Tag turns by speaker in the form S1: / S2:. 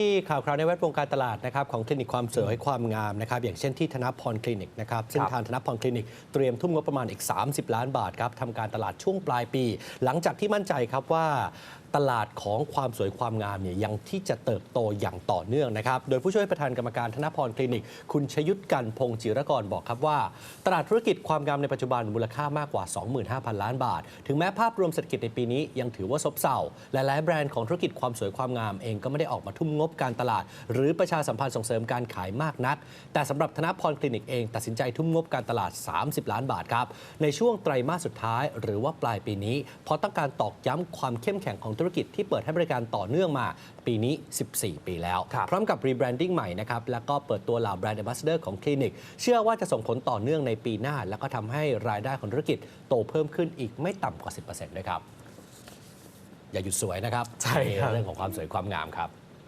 S1: ที่ข่าวคราวในแวดวงการตลาดนะครับของคลินิกความสวยความงามนะครับอย่างเช่นที่ธนพรคลินิกนะครับซึ่งทางธนพรคลินิกเตรียมทุ่มงบประมาณอีก 30 ล้านบาทครับทำการตลาดช่วงปลายปี หลังจากที่มั่นใจครับว่าตลาดของความสวยความงามเนี่ยยังที่จะเติบโตอย่างต่อเนื่องนะครับ โดยผู้ช่วยประธานกรรมการธนพรคลินิก คุณชยุทธกันพงศ์จิรกรบอกครับว่า ตลาดธุรกิจความงามในปัจจุบันมูลค่ามากกว่า 25,000 ล้านบาท ถึงแม้ภาพรวมเศรษฐกิจในปีนี้ยังถือว่าซบเซาหลายๆแบรนด์ของธุรกิจความสวยความงามเองก็ไม่ได้ออกมาทุ่มงบการตลาด หรือประชาสัมพันธ์ส่งเสริมการขายมากนัก แต่สำหรับธนพรคลินิกเอง ตัดสินใจทุ่มงบการตลาด 30 ล้านบาทครับ ในช่วงไตรมาสสุดท้าย หรือว่าปลายปีนี้ เพราะต้องการตอกย้ำความเข้มแข็งของธุรกิจที่เปิดให้บริการต่อเนื่องมา ปีนี้ 14 ปีแล้ว
S2: ครับ
S1: พร้อมกับรีแบรนดิ้งใหม่นะครับแล้วก็เปิดตัวเหล่าแบรนด์ a m b a s s a d o r ของคลินิก เชื่อว่าจะส่งผลต่อเนื่องในปีหน้า แล้วก็ทำให้รายได้ของธุรกิจโตเพิ่มขึ้นอีกไม่ต่ำกว่า 10%ด้วยครับอย่าหยุดสวยนะครับ
S2: ใช่ครับ
S1: เรื่องของความสวยความงามครับ